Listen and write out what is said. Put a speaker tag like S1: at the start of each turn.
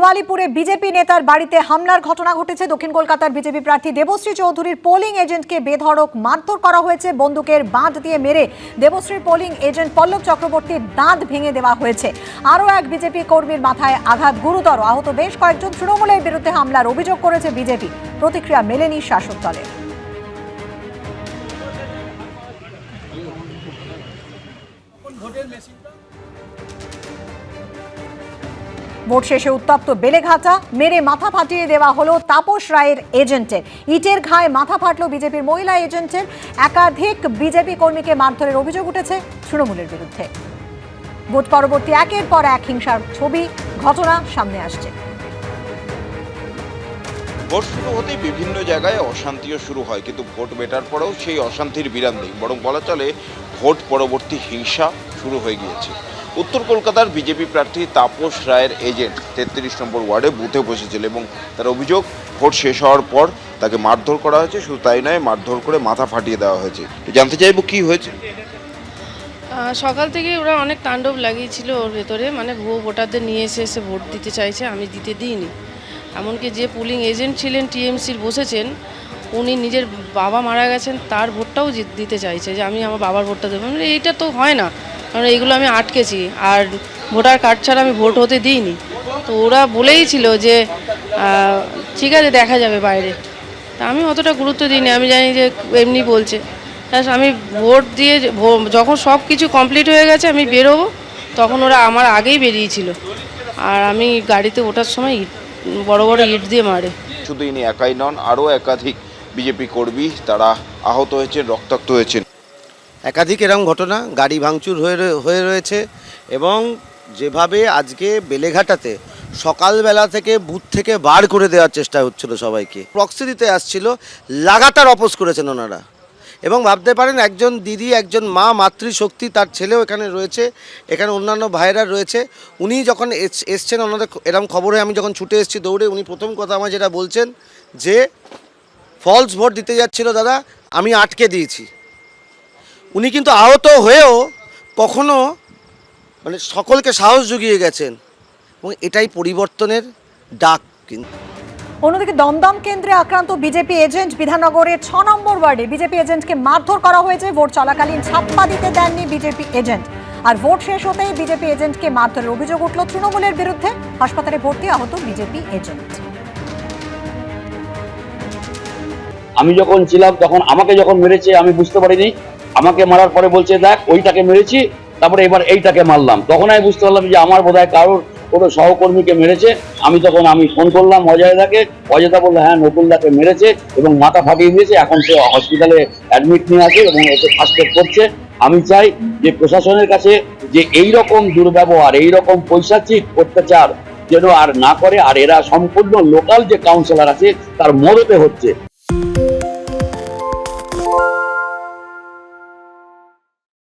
S1: দিওয়ালিপুরে BJP নেতার বাড়িতে হামলার ঘটনা ঘটেছে। দক্ষিণ কলকাতার বিজেপি প্রার্থী দেবশ্রী চৌধুরীর পোলিং এজেন্টকে বেধড়ক মারধর করা হয়েছে। বন্দুকের বাঁধ দিয়ে মেরে দেবশ্রীর পোলিং এজেন্ট পল্লব চক্রবর্তীর দাঁত ভেঙে দেওয়া হয়েছে। আরও এক বিজেপি কর্মীর মাথায় আঘাত। গুরুতর আহত বেশ কয়েকজন তৃণমূলের বিরুদ্ধে হামলার অভিযোগ করেছে বিজেপি। প্রতিক্রিয়া মেলেনি শাসক দলের। ভোট শেষে উত্তপ্ত বেলেঘাটা, মেরে মাথা ফাটিয়ে দেওয়া হলো তাপস রায়ের এজেন্টের। ইটের ঘায়ে মাথা ফাটলো বিজেপির মহিলা এজেন্টের। একাধিক বিজেপি কর্মীকে মারধরের অভিযোগ উঠেছে তৃণমূলের বিরুদ্ধে। ভোট পরবর্তী একের পর এক হিংসার ছবি, ঘটনা সামনে আসছে।
S2: ভোট শুরু হতেই বিভিন্ন জায়গায় অশান্তিও শুরু হয়, কিন্তু ভোট মেটার পরেও সেই অশান্তির বিরাম নেই, বরং বলা চলে ভোট পরবর্তী হিংসা শুরু হয়ে গিয়েছে। উত্তর কলকাতার বিজেপি প্রার্থী তাপস রায়ের এজেন্ট তেত্রিশ নম্বর ওয়ার্ডে বুথে বসেছিল এবং তার অভিযোগ, ভোট শেষ হওয়ার পর তাকে মারধর করা হয়েছে, শুধু তাই নয়, মারধর করে মাথা ফাটিয়ে দেওয়া হয়েছে। জানতে চাইব কি হয়েছে?
S3: সকাল থেকে ওরা অনেক তাণ্ডব লাগিয়েছিল ওর ভেতরে মানে ভুয়ো ভোটারদের নিয়ে এসে এসে ভোট দিতে চাইছে, আমি দিতে দিইনি। এমনকি যে পুলিং এজেন্ট ছিলেন, টিএমসির বসেছেন উনি নিজের বাবা মারা গেছেন তার ভোটটাও দিতে চাইছে যে আমি আমার বাবার ভোটটা দেবো। বলি, এইটা তো হয় না। কারণ এইগুলো আমি আটকেছি। আর ভোটার কার্ড ছাড়া আমি ভোট হতে দিইনি। তো ওরা বলেই ছিল যে ঠিক আছে দেখা যাবে বাইরে। তা আমি অতটা গুরুত্ব দিইনি। আমি জানি যে এমনি বলছে। আমি ভোট দিয়ে যখন সব কিছু কমপ্লিট হয়ে গেছে আমি বেরোবো তখন ওরা আমার আগেই বেরিয়েছিল। আর আমি গাড়িতে ওঠার সময় ইট বড় বড় ইট দিয়ে মারে।
S2: শুধু ইনি একাই নন আরও একাধিক বিজেপি কর্মী তারা আহত হয়েছেন, রক্তাক্ত হয়েছেন।
S4: একাধিক এরকম ঘটনা, গাড়ি ভাঙচুর হয়ে হয়ে রয়েছে এবং যেভাবে আজকে বেলেঘাটাতে সকালবেলা থেকে বুথ থেকে বার করে দেওয়ার চেষ্টা হচ্ছিল সবাইকে। প্রক্সি দিতে আসছিল, লাগাতার অপোজ করেছেন ওনারা। এবং ভাবতে পারেন, একজন দিদি, একজন মা, মাতৃশক্তি, তার ছেলেও এখানে রয়েছে, এখানে অন্যান্য ভাইয়েরা রয়েছে। উনি যখন এস- এসছেন, ওনাদের এরকম খবরে আমি যখন ছুটে এসেছি দৌড়ে, উনি প্রথম কথা আমার যেটা বলছেন যে ফলস ভোট দিতে যাচ্ছিল দাদা, আমি আটকে দিয়েছি। উনি কিন্তু আহত হয়েও কখনো মানে সকলকে সাহস জুগিয়ে গেছেন এবং এটাই পরিবর্তনের ডাক কিন্তু।
S1: অন্যদিকে দমদম কেন্দ্রে আক্রান্ত বিজেপি এজেন্ট বিধাননগরের ছ নম্বর ওয়ার্ডে বিজেপি এজেন্টকে মারধর করা হয়েছে, ভোট চলাকালীন ছাপ্পা দিতে দেননি বিজেপি এজেন্ট। আর ভোট শেষ হতেই বিজেপি এজেন্টকে মারধরের অভিযোগ উঠল তৃণমূলের বিরুদ্ধে। হাসপাতালে ভর্তি আহত বিজেপি এজেন্ট।
S5: আমি যখন ছিলাম, তখন আমাকে যখন মেরেছে, আমি বুঝতে পারিনি। আমাকে মারার পরে বলছে, দেখ, ওইটাকে মেরেছি, তারপরে এবার এইটাকে মারলাম। তখন আমি বুঝতে পারলাম যে আমার বোধ হয় কারোর কোনো সহকর্মীকে মেরেছে। আমি তখন, আমি ফোন করলাম অজয়দাকে। অজয়দা বলল হ্যাঁ নকুলদাকে মেরেছে এবং মাথা ফাটিয়ে দিয়েছে। এখন সে হসপিটালে অ্যাডমিট নিয়ে আছে এবং এসে ফার্স্ট এড করছে। আমি চাই যে প্রশাসনের কাছে যে এই রকম দুর্ব্যবহার এই রকম পৈশাচিক অত্যাচার যেন আর না করে, আর এরা সম্পূর্ণ লোকাল যে কাউন্সিলর আছে, তার মদতে হচ্ছে।